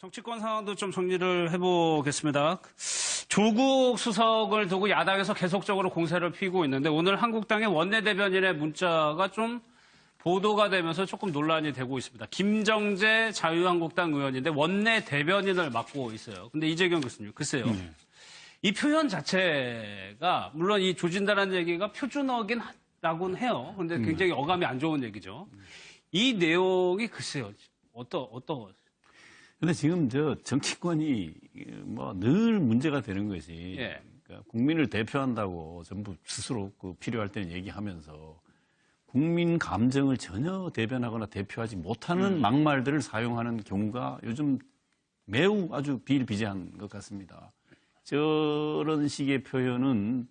정치권 상황도 좀 정리를 해보겠습니다. 조국 수석을 두고 야당에서 계속적으로 공세를 피우고 있는데 오늘 한국당의 원내대변인의 문자가 좀 보도가 되면서 조금 논란이 되고 있습니다. 김정재 자유한국당 의원인데 원내대변인을 맡고 있어요. 근데 이재경 교수님, 글쎄요. 이 표현 자체가 물론 이 조진다라는 얘기가 표준어긴 라고는 해요. 근데 굉장히 어감이 안 좋은 얘기죠. 이 내용이 글쎄요. 어떠, 어떠, 근데 지금 저 정치권이 뭐 늘 문제가 되는 것이 예. 그러니까 국민을 대표한다고 전부 스스로 그 필요할 때는 얘기하면서 국민 감정을 전혀 대변하거나 대표하지 못하는 음. 막말들을 사용하는 경우가 요즘 매우 아주 비일비재한 것 같습니다. 저런 식의 표현은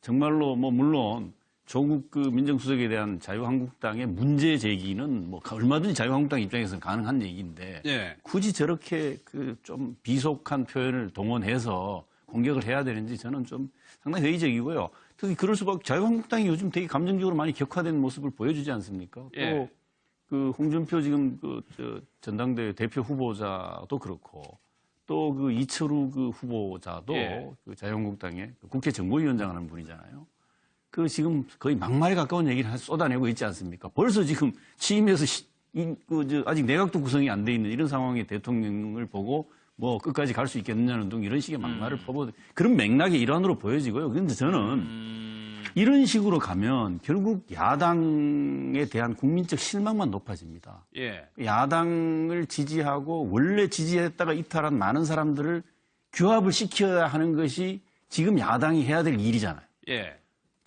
정말로 뭐 물론 조국 그 민정수석에 대한 자유한국당의 문제 제기는 뭐 얼마든지 자유한국당 입장에서는 가능한 얘기인데 예. 굳이 저렇게 그 좀 비속한 표현을 동원해서 공격을 해야 되는지 저는 좀 상당히 회의적이고요. 특히 그럴 수밖에 자유한국당이 요즘 되게 감정적으로 많이 격화된 모습을 보여주지 않습니까? 예. 또 그 홍준표 지금 그 저 전당대회 대표 후보자도 그렇고 또 그 이철우 그 후보자도 예. 그 자유한국당의 그 국회 정보위원장 하는 분이잖아요. 그 지금 거의 막말에 가까운 얘기를 쏟아내고 있지 않습니까? 벌써 지금 취임해서 시- 이- 그, 저, 아직 내각도 구성이 안 돼 있는 이런 상황에 대통령을 보고 뭐 끝까지 갈 수 있겠느냐는 등 이런 식의 막말을 퍼부 그런 맥락의 일환으로 보여지고요. 그런데 저는 이런 식으로 가면 결국 야당에 대한 국민적 실망만 높아집니다. 예. 야당을 지지하고 원래 지지했다가 이탈한 많은 사람들을 규합을 시켜야 하는 것이 지금 야당이 해야 될 일이잖아요. 예.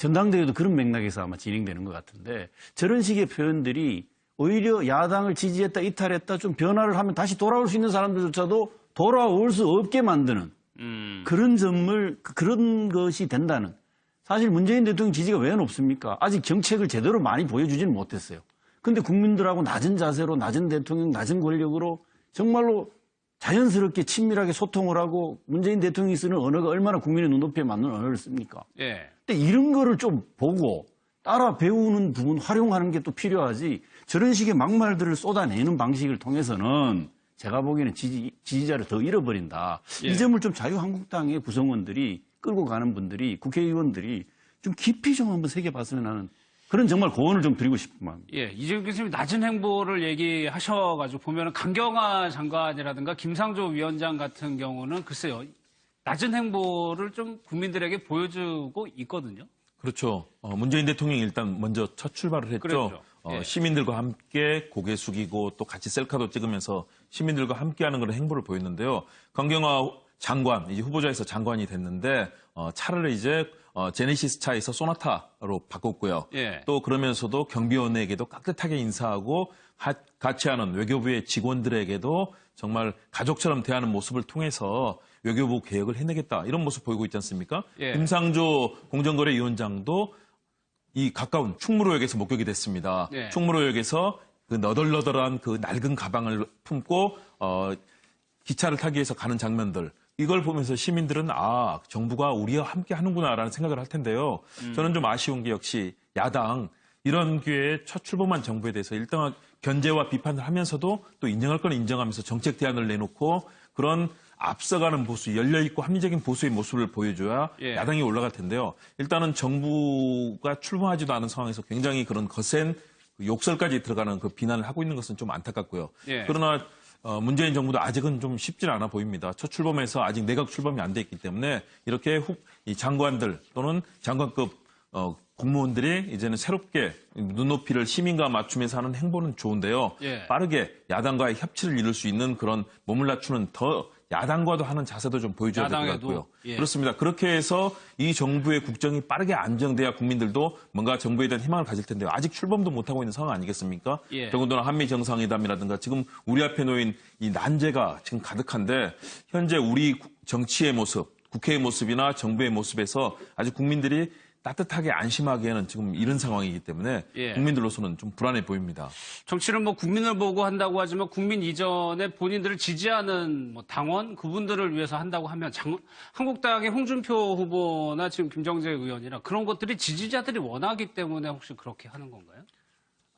전당대회도 그런 맥락에서 아마 진행되는 것 같은데 저런 식의 표현들이 오히려 야당을 지지했다 이탈했다 좀 변화를 하면 다시 돌아올 수 있는 사람들조차도 돌아올 수 없게 만드는 음. 그런 점을 그- 그런 것이 된다는 사실 문재인 대통령 지지가 왜 높습니까? 아직 정책을 제대로 많이 보여주지는 못했어요. 근데 국민들하고 낮은 자세로 낮은 대통령, 낮은 권력으로 정말로 자연스럽게 친밀하게 소통을 하고 문재인 대통령이 쓰는 언어가 얼마나 국민의 눈높이에 맞는 언어를 씁니까? 예. 이런 거를 좀 보고 따라 배우는 부분 활용하는 게 또 필요하지 저런 식의 막말들을 쏟아내는 방식을 통해서는 제가 보기에는 지지, 지지자를 더 잃어버린다. 예. 이 점을 좀 자유한국당의 구성원들이 끌고 가는 분들이 국회의원들이 좀 깊이 좀 한번 새겨봤으면 하는 그런 정말 고언을 좀 드리고 싶은 마음입니다. 예, 이재용 교수님 낮은 행보를 얘기하셔가지고 보면은 강경화 장관이라든가 김상조 위원장 같은 경우는 글쎄요, 낮은 행보를 좀 국민들에게 보여주고 있거든요. 그렇죠. 어, 문재인 대통령이 일단 먼저 첫 출발을 했죠. 그랬죠. 어, 예. 시민들과 함께 고개 숙이고 또 같이 셀카도 찍으면서 시민들과 함께하는 그런 행보를 보였는데요. 강경화 장관 이제 후보자에서 장관이 됐는데 어, 차를 이제 어, 제네시스 차에서 소나타로 바꿨고요. 예. 또 그러면서도 경비원에게도 깍듯하게 인사하고 하- 같이 하는 외교부의 직원들에게도 정말 가족처럼 대하는 모습을 통해서 외교부 개혁을 해내겠다 이런 모습 보이고 있지 않습니까? 예. 김상조 공정거래위원장도 이 가까운 충무로역에서 목격이 됐습니다. 네. 충무로역에서 그 너덜너덜한 그 낡은 가방을 품고 어, 기차를 타기 위해서 가는 장면들 이걸 보면서 시민들은 아 정부가 우리와 함께 하는구나라는 생각을 할 텐데요. 저는 좀 아쉬운 게 역시 야당 이런 기회에 첫 출범한 정부에 대해서 일단 견제와 비판을 하면서도 또 인정할 건 인정하면서 정책 대안을 내놓고 그런 앞서가는 보수, 열려있고 합리적인 보수의 모습을 보여줘야 예. 야당이 올라갈 텐데요. 일단은 정부가 출범하지도 않은 상황에서 굉장히 그런 거센 그 욕설까지 들어가는 그 비난을 하고 있는 것은 좀 안타깝고요. 예. 그러나 어, 문재인 정부도 아직은 좀 쉽지 않아 보입니다. 첫 출범에서 아직 내각 출범이 안 돼 있기 때문에 이렇게 훅이 장관들 또는 장관급 어, 공무원들이 이제는 새롭게 눈높이를 시민과 맞추면서 하는 행보는 좋은데요. 예. 빠르게 야당과의 협치를 이룰 수 있는 그런 몸을 낮추는 더 야당과도 하는 자세도 좀 보여줘야 될 것 같고요. 예. 그렇습니다. 그렇게 해서 이 정부의 국정이 빠르게 안정돼야 국민들도 뭔가 정부에 대한 희망을 가질 텐데요. 아직 출범도 못하고 있는 상황 아니겠습니까? 예. 더군다나 한미 정상회담이라든가 지금 우리 앞에 놓인 이 난제가 지금 가득한데 현재 우리 구- 정치의 모습, 국회의 모습이나 정부의 모습에서 아직 국민들이 따뜻하게 안심하기에는 지금 이런 상황이기 때문에 예. 국민들로서는 좀 불안해 보입니다. 정치는 뭐 국민을 보고 한다고 하지만 국민 이전에 본인들을 지지하는 뭐 당원 그분들을 위해서 한다고 하면 장- 한국당의 홍준표 후보나 지금 김정재 의원이나 그런 것들이 지지자들이 원하기 때문에 혹시 그렇게 하는 건가요?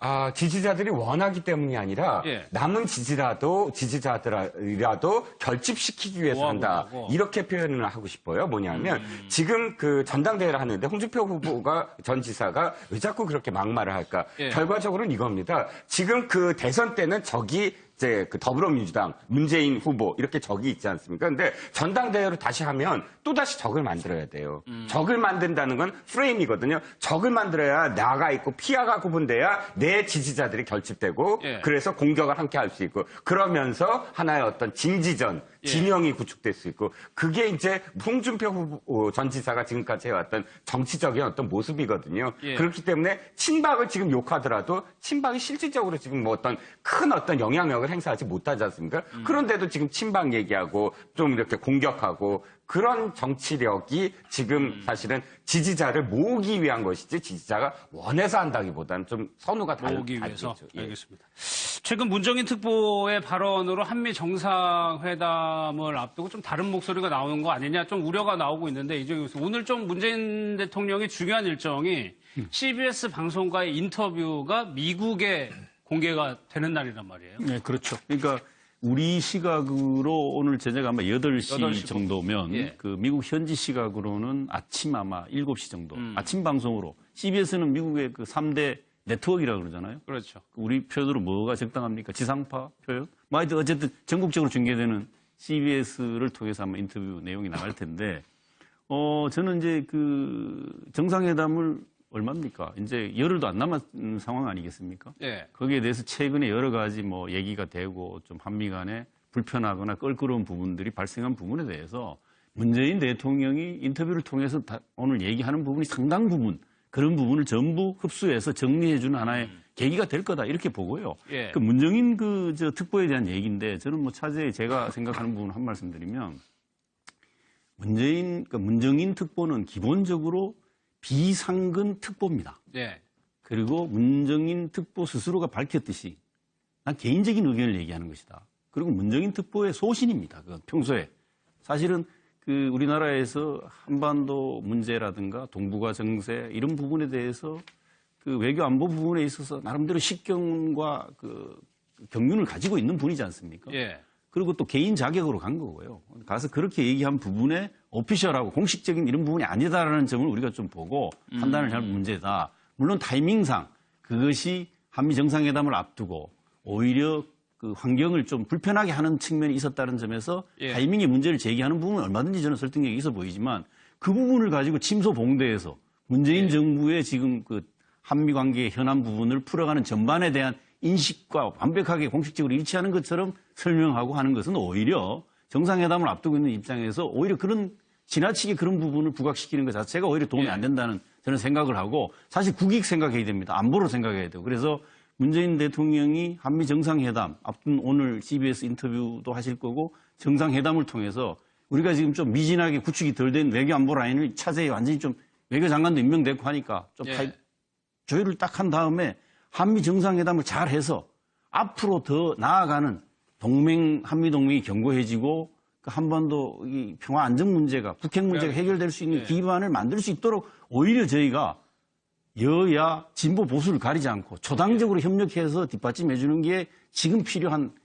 아, 지지자들이 원하기 때문이 아니라 예. 남은 지지라도 지지자들이라도 결집시키기 위해서 한다. 이렇게 표현을 하고 싶어요. 뭐냐면 음. 지금 그 전당대회를 하는데 홍준표 후보가 전 지사가 왜 자꾸 그렇게 막말을 할까? 예. 결과적으로는 이겁니다. 지금 그 대선 때는 적이 이제 그 더불어민주당 문재인 후보 이렇게 적이 있지 않습니까? 근데 전당대회로 다시 하면 또 다시 적을 만들어야 돼요. 음. 적을 만든다는 건 프레임이거든요. 적을 만들어야 나가 있고 피아가 구분돼야 내 지지자들이 결집되고 예. 그래서 공격을 함께 할 수 있고 그러면서 하나의 어떤 진지전 예. 진영이 구축될 수 있고 그게 이제 홍준표 후보 어, 전 지사가 지금까지 해왔던 정치적인 어떤 모습이거든요. 예. 그렇기 때문에 친박을 지금 욕하더라도 친박이 실질적으로 지금 뭐 어떤 큰 어떤 영향력을 행사하지 못하지 않습니까? 음. 그런데도 지금 친박 얘기하고 좀 이렇게 공격하고 그런 정치력이 지금 음. 사실은 지지자를 모으기 위한 것이지 지지자가 원해서 한다기보다는 좀 선호가 달, 모으기 위해서. 예. 알겠습니다. 최근 문정인 특보의 발언으로 한미 정상회담을 앞두고 좀 다른 목소리가 나오는 거 아니냐 좀 우려가 나오고 있는데 이제 오늘 좀 문재인 대통령이 중요한 일정이 CBS 방송과의 인터뷰가 미국에 공개가 되는 날이란 말이에요. 네, 그렇죠. 그러니까 우리 시각으로 오늘 저녁 아마 8시, 8시 정도면 예. 그 미국 현지 시각으로는 아침 아마 7시 정도. 음. 아침 방송으로. CBS는 미국의 그 3대 네트워크라고 그러잖아요. 그렇죠. 우리 표현으로 뭐가 적당합니까? 지상파 표현? 뭐 하여튼 어쨌든 전국적으로 중계되는 CBS를 통해서 아마 인터뷰 내용이 나갈 텐데, 어, 저는 이제 그 정상회담을 얼마입니까? 이제 열흘도 안 남은 상황 아니겠습니까? 예. 거기에 대해서 최근에 여러 가지 뭐 얘기가 되고 좀 한미 간에 불편하거나 껄끄러운 부분들이 발생한 부분에 대해서 문재인 대통령이 인터뷰를 통해서 다 오늘 얘기하는 부분이 상당 부분 그런 부분을 전부 흡수해서 정리해주는 하나의 계기가 될 거다 이렇게 보고요. 예. 그 문정인 그 저 특보에 대한 얘기인데 저는 뭐 차제에 제가 생각하는 부분 한 말씀 드리면 문재인 그 문정인 특보는 기본적으로 비상근 특보입니다. 예. 그리고 문정인 특보 스스로가 밝혔듯이 난 개인적인 의견을 얘기하는 것이다. 그리고 문정인 특보의 소신입니다. 그 평소에 사실은 그 우리나라에서 한반도 문제라든가 동북아 정세 이런 부분에 대해서 그 외교 안보 부분에 있어서 나름대로 식견과 그 경륜을 가지고 있는 분이지 않습니까? 예. 그리고 또 개인 자격으로 간 거고요. 가서 그렇게 얘기한 부분에 오피셜하고 공식적인 이런 부분이 아니다라는 점을 우리가 좀 보고 판단을 할 문제다. 물론 타이밍상 그것이 한미 정상회담을 앞두고 오히려 그 환경을 좀 불편하게 하는 측면이 있었다는 점에서 예. 타이밍의 문제를 제기하는 부분은 얼마든지 저는 설득력이 있어 보이지만 그 부분을 가지고 침소 봉대해서 문재인 정부의 지금 그 한미 관계의 현안 부분을 풀어가는 전반에 대한 인식과 완벽하게 공식적으로 일치하는 것처럼 설명하고 하는 것은 오히려 정상회담을 앞두고 있는 입장에서 오히려 그런 지나치게 그런 부분을 부각시키는 것 자체가 오히려 도움이 예. 안 된다는 저는 생각을 하고 사실 국익 생각해야 됩니다. 안보로 생각해야 돼요. 그래서 문재인 대통령이 한미 정상회담 앞둔 오늘 CBS 인터뷰도 하실 거고 정상회담을 통해서 우리가 지금 좀 미진하게 구축이 덜 된 외교 안보 라인을 차제에 완전히 좀 외교장관도 임명됐고 하니까 좀 예. 조율을 딱 한 다음에 한미 정상회담을 잘 해서 앞으로 더 나아가는 동맹, 한미 동맹이 견고해지고 그 한반도 이 평화 안정 문제가 북핵 문제가 그래. 해결될 수 있는 예. 기반을 만들 수 있도록 오히려 저희가 여야 진보 보수를 가리지 않고 초당적으로 협력해서 뒷받침해 주는 게 지금 필요한 어,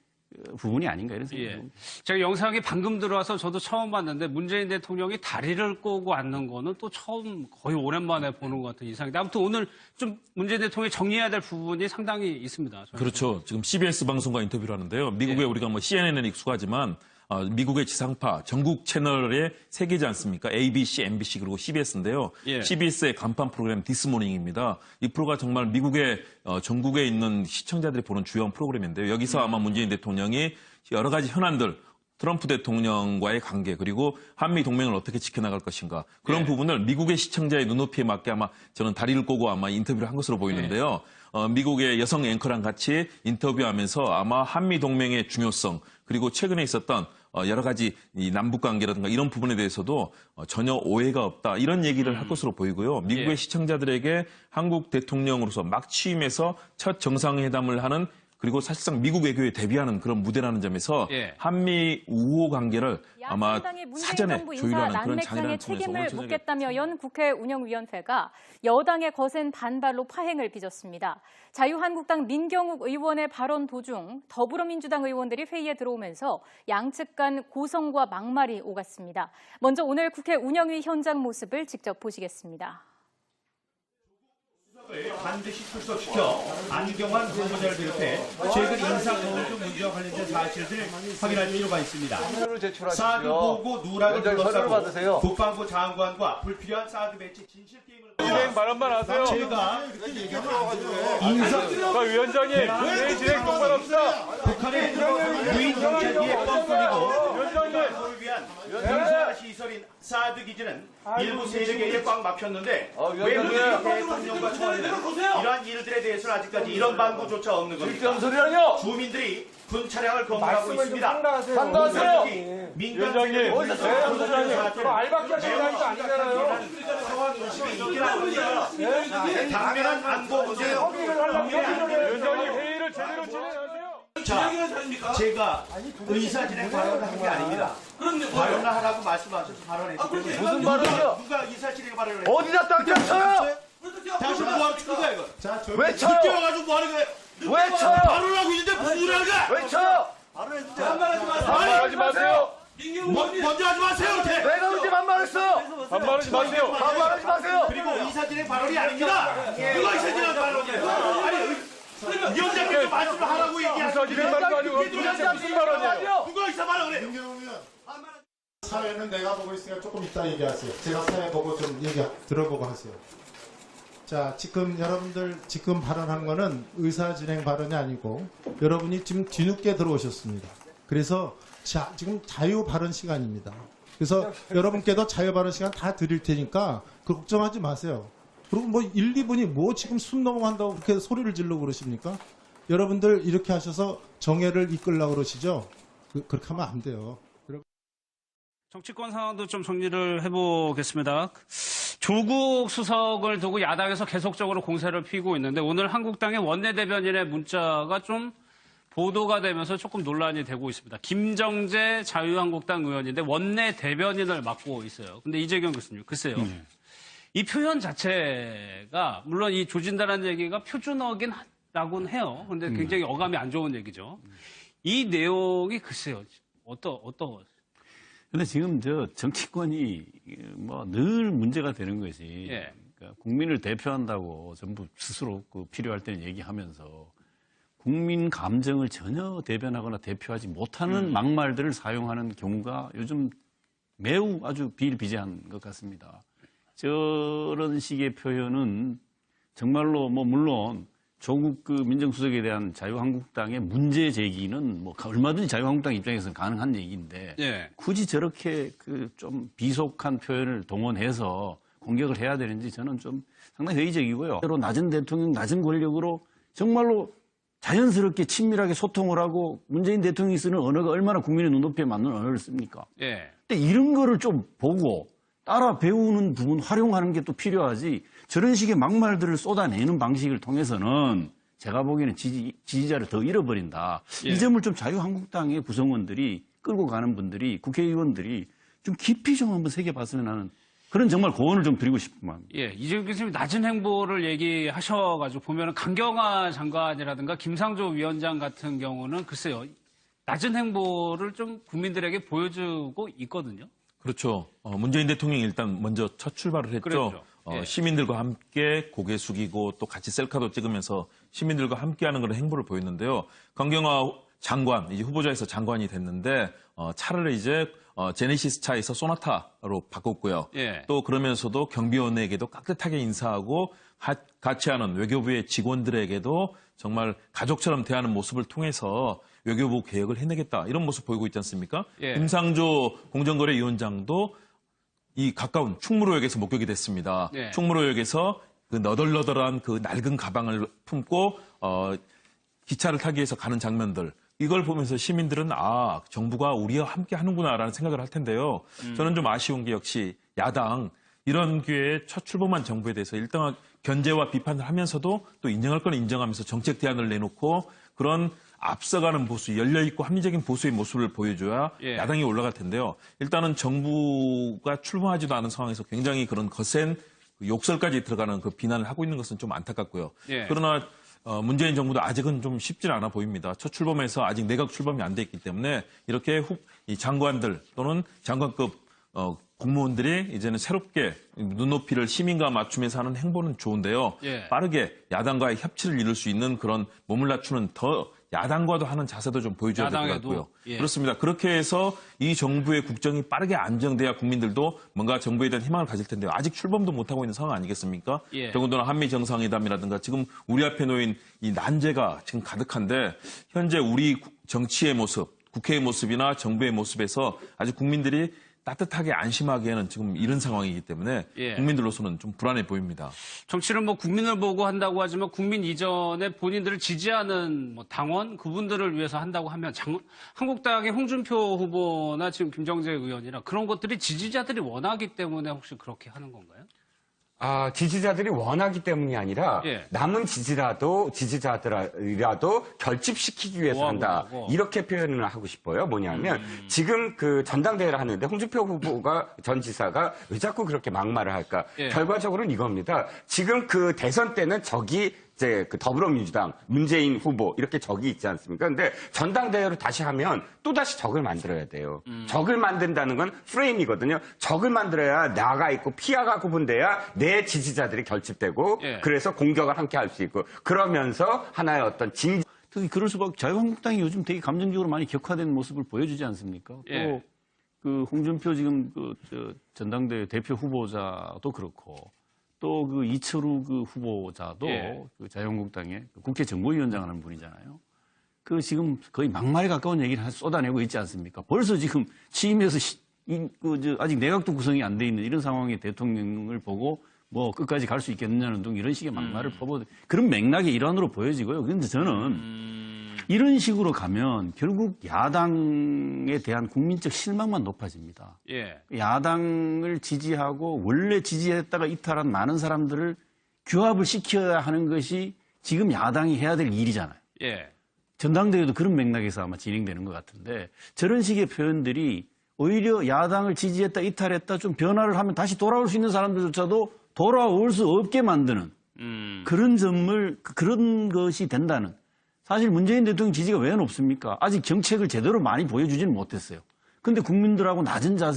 부분이 아닌가 이런 생각이 예. 듭니다. 제가 영상이 방금 들어와서 저도 처음 봤는데 문재인 대통령이 다리를 꼬고 앉는 거는 또 처음 거의 오랜만에 보는 것 같은 이상인데 아무튼 오늘 좀 문재인 대통령이 정리해야 될 부분이 상당히 있습니다. 저는. 그렇죠. 지금 CBS 방송과 인터뷰를 하는데요. 미국에 우리가 뭐 CNN에 익숙하지만 어, 미국의 지상파 전국 채널의 세 개지 않습니까? ABC, MBC 그리고 CBS인데요. 예. CBS의 간판 프로그램 디스모닝입니다. 이 프로가 정말 미국의 어, 전국에 있는 시청자들이 보는 주요 프로그램인데요. 여기서 아마 문재인 대통령이 여러 가지 현안들 트럼프 대통령과의 관계 그리고 한미 동맹을 어떻게 지켜나갈 것인가 그런 예. 부분을 미국의 시청자의 눈높이에 맞게 아마 저는 다리를 꼬고 아마 인터뷰를 한 것으로 보이는데요. 어, 미국의 여성 앵커랑 같이 인터뷰하면서 아마 한미 동맹의 중요성 그리고 최근에 있었던 어, 여러 가지 이 남북 관계라든가 이런 부분에 대해서도 어, 전혀 오해가 없다 이런 얘기를 할 것으로 보이고요. 미국의 예. 시청자들에게 한국 대통령으로서 막 취임해서 첫 정상회담을 하는 그리고 사실상 미국 외교에 대비하는 그런 무대라는 점에서 예. 한미 우호 관계를 아마 사전에 조율하는 그런 난맥상의 장이라는 책임을 묻겠다며 연 국회 운영위원회가 여당의 거센 반발로 파행을 빚었습니다. 자유한국당 민경욱 의원의 발언 도중 더불어민주당 의원들이 회의에 들어오면서 양측 간 고성과 막말이 오갔습니다. 먼저 오늘 국회 운영위 현장 모습을 직접 보시겠습니다. 반드시 출석시켜 안경환 후보자를 비롯해 최근 인사거울등 문제와 관련된 사실들을 확인할 필요가 있습니다. 사드 보고 누락을 둘러싸고. 국방부 장관과 불필요한 사드 배치 진실 게임을 진행 발언만 하세요. 제가 인사 자, 위원장님, 왜 진행 똑바로 합시다. 북한의 유인 정찰기의 뻥뚫리고 위원장님, 를 위한 군사 시설인 사드 기지는 일부 세력에 의해 꽉 막혔는데 아, 왜 위원장님. 우리 대통령과 청와대는 이러한 일들에 대해서는 아직까지 이런 방구조차 없는 겁니다. 소리라뇨! 주민들이 군 차량을 검문하고 있습니다. 상당하세요! 민간 위원장님, 세력의 어디서 써요, 위원장님? 알바끼 하시는 거 아니잖아요. 상황. 당면한 안보 문제요. 위원장님 회의를 제대로 진행하세요. 자, 제가 의사 진행 발언을 한 게 아닙니다. 발언을 하라고 말씀하셔서 발언했기 때문에 무슨 발언이요? 누가 의사 진행 발언을 했어요? 어디다 딱딱 쳐요! 당신 뭐 하는 거야 이거? 왜 쳐요? 뛰어가지고 뭐 하는 거야? 왜 쳐요? 발언을 하고 있는데 무슨 소리 하는 거야? 왜 쳐요? 반말하지 마세요. 뭐, 먼저 하지 마세요 이렇게. 내가 언제 반말했어? 반말하지 마세요. 반말하지 마세요! 그리고 의사 진행 발언이 아닙니다. 누가 의사 진행 발언이에요? 아니 의- 위원장님도 말씀을 하라고 얘기하시죠. 진행 발언도 아니고 도대체 무슨 발언이에요? 누가 의사 발언을 해요? 사회는 내가 보고 있으니까 조금 이따 얘기하세요. 제가 사회 보고 좀 얘기 들어보고 하세요. 자, 지금 여러분들 지금 발언한 거는 의사 진행 발언이 아니고 여러분이 지금 뒤늦게 들어오셨습니다. 그래서 자, 지금 자유 발언 시간입니다. 그래서 여러분께도 자유 발언 시간 다 드릴 테니까 그 걱정하지 마세요. 그리고 뭐 1, 2분이 뭐 지금 숨 넘어간다고 그렇게 소리를 지르고 그러십니까? 여러분들 이렇게 하셔서 정회를 이끌려고 그러시죠? 그, 그렇게 하면 안 돼요. 정치권 상황도 좀 정리를 해보겠습니다. 조국 수석을 두고 야당에서 계속적으로 공세를 피고 있는데 오늘 한국당의 원내대변인의 문자가 좀 보도가 되면서 조금 논란이 되고 있습니다. 김정재 자유한국당 의원인데 원내 대변인을 맡고 있어요. 근데 이재경 교수님, 글쎄요. 이 표현 자체가 물론 이 조진다라는 얘기가 표준어긴 라고는 해요. 근데 굉장히 어감이 안 좋은 얘기죠. 이 내용이 글쎄요. 어떠, 어떠, 근데 지금 저 정치권이 뭐 늘 문제가 되는 것이 예. 그러니까 국민을 대표한다고 전부 스스로 그 필요할 때는 얘기하면서 국민 감정을 전혀 대변하거나 대표하지 못하는 막말들을 사용하는 경우가 요즘 매우 아주 비일비재한 것 같습니다. 저런 식의 표현은 정말로 뭐 물론 조국 그 민정수석에 대한 자유한국당의 문제 제기는 뭐 얼마든지 자유한국당 입장에서는 가능한 얘기인데 예. 굳이 저렇게 그 좀 비속한 표현을 동원해서 공격을 해야 되는지 저는 좀 상당히 회의적이고요. 때로 낮은 대통령, 낮은 권력으로 정말로 자연스럽게 친밀하게 소통을 하고 문재인 대통령이 쓰는 언어가 얼마나 국민의 눈높이에 맞는 언어를 씁니까? 예. 근데 이런 거를 좀 보고 따라 배우는 부분 활용하는 게 또 필요하지 저런 식의 막말들을 쏟아내는 방식을 통해서는 제가 보기에는 지지, 지지자를 더 잃어버린다. 예. 이 점을 좀 자유한국당의 구성원들이 끌고 가는 분들이 국회의원들이 좀 깊이 좀 한번 새겨봤으면 하는 그런 정말 고언을 좀 드리고 싶은 마음입니다. 예, 이재용 교수님 낮은 행보를 얘기하셔가지고 보면 은 강경화 장관이라든가 김상조 위원장 같은 경우는 글쎄요 낮은 행보를 좀 국민들에게 보여주고 있거든요. 그렇죠. 어, 문재인 대통령이 일단 먼저 첫 출발을 했죠. 그랬죠. 어, 예. 시민들과 함께 고개 숙이고 또 같이 셀카도 찍으면서 시민들과 함께하는 그런 행보를 보였는데요. 강경화 장관, 이제 후보자에서 장관이 됐는데 어, 차를 이제 어, 제네시스 차에서 소나타로 바꿨고요. 예. 또 그러면서도 경비원에게도 깍듯하게 인사하고 하- 같이 하는 외교부의 직원들에게도 정말 가족처럼 대하는 모습을 통해서 외교부 개혁을 해내겠다 이런 모습 보이고 있지 않습니까? 예. 김상조 공정거래위원장도 이 가까운 충무로역에서 목격이 됐습니다. 네. 충무로역에서 그 너덜너덜한 그 낡은 가방을 품고 어, 기차를 타기 위해서 가는 장면들 이걸 보면서 시민들은 아 정부가 우리와 함께 하는구나라는 생각을 할 텐데요. 저는 좀 아쉬운 게 역시 야당 이런 기회에 첫 출범한 정부에 대해서 일단 견제와 비판을 하면서도 또 인정할 건 인정하면서 정책 대안을 내놓고 그런 앞서가는 보수, 열려있고 합리적인 보수의 모습을 보여줘야 예. 야당이 올라갈 텐데요. 일단은 정부가 출범하지도 않은 상황에서 굉장히 그런 거센 그 욕설까지 들어가는 그 비난을 하고 있는 것은 좀 안타깝고요. 예. 그러나 어, 문재인 정부도 아직은 좀 쉽지는 않아 보입니다. 첫 출범해서 아직 내각 출범이 안 돼 있기 때문에 이렇게 후, 이 장관들 또는 장관급 어, 공무원들이 이제는 새롭게 눈높이를 시민과 맞추면서 하는 행보는 좋은데요. 예. 빠르게 야당과의 협치를 이룰 수 있는 그런 몸을 낮추는 더 야당과도 하는 자세도 좀 보여줘야 될 것? 같고요. 예. 그렇습니다. 그렇게 해서 이 정부의 국정이 빠르게 안정돼야 국민들도 뭔가 정부에 대한 희망을 가질 텐데요. 아직 출범도 못하고 있는 상황 아니겠습니까? 예. 더군다나 한미 정상회담이라든가 지금 우리 앞에 놓인 이 난제가 지금 가득한데 현재 우리 구- 정치의 모습, 국회의 모습이나 정부의 모습에서 아직 국민들이 따뜻하게 안심하기에는 지금 이런 상황이기 때문에 예. 국민들로서는 좀 불안해 보입니다. 정치는 뭐 국민을 보고 한다고 하지만 국민 이전에 본인들을 지지하는 뭐 당원 그분들을 위해서 한다고 하면 장- 한국당의 홍준표 후보나 지금 김정재 의원이나 그런 것들이 지지자들이 원하기 때문에 혹시 그렇게 하는 건가요? 아, 지지자들이 원하기 때문이 아니라 예. 남은 지지라도 지지자들이라도 결집시키기 위해서. 한다. 이렇게 표현을 하고 싶어요. 뭐냐면 지금 그 전당대회를 하는데 홍준표 후보가 전 지사가 왜 자꾸 그렇게 막말을 할까? 예. 결과적으로는 이겁니다. 지금 그 대선 때는 적이 이제 그 더불어민주당 문재인 후보 이렇게 적이 있지 않습니까? 근데 전당대회로 다시 하면 또 다시 적을 만들어야 돼요. 적을 만든다는 건 프레임이거든요. 적을 만들어야 나가 있고 피아가 구분돼야 내 지지자들이 결집되고 예. 그래서 공격을 함께 할 수 있고 그러면서 하나의 어떤 진 특히 그럴 수밖에 자유한국당이 요즘 되게 감정적으로 많이 격화된 모습을 보여주지 않습니까? 예. 또그 홍준표 지금 그저 전당대회 대표 후보자도 그렇고 또 그 이철우 그 후보자도 예. 그 자유한국당의 그 국회 정보위원장 하는 분이잖아요. 그 지금 거의 막말에 가까운 얘기를 한- 쏟아내고 있지 않습니까? 벌써 지금 취임해서 시- 이- 그, 저, 아직 내각도 구성이 안 돼 있는 이런 상황의 대통령을 보고 뭐 끝까지 갈 수 있겠느냐는 등 이런 식의 막말을 퍼부 그런 맥락의 일환으로 보여지고요. 그런데 저는 이런 식으로 가면 결국 야당에 대한 국민적 실망만 높아집니다. 예. 야당을 지지하고 원래 지지했다가 이탈한 많은 사람들을 규합을 시켜야 하는 것이 지금 야당이 해야 될 일이잖아요. 예. 전당대회도 그런 맥락에서 아마 진행되는 것 같은데 저런 식의 표현들이 오히려 야당을 지지했다 이탈했다 좀 변화를 하면 다시 돌아올 수 있는 사람들조차도 돌아올 수 없게 만드는 음. 그런 점을 그- 그런 것이 된다는 사실 문재인 대통령 지지가 왜 높습니까? 아직 정책을 제대로 많이 보여주지는 못했어요. 근데 국민들하고 낮은 자세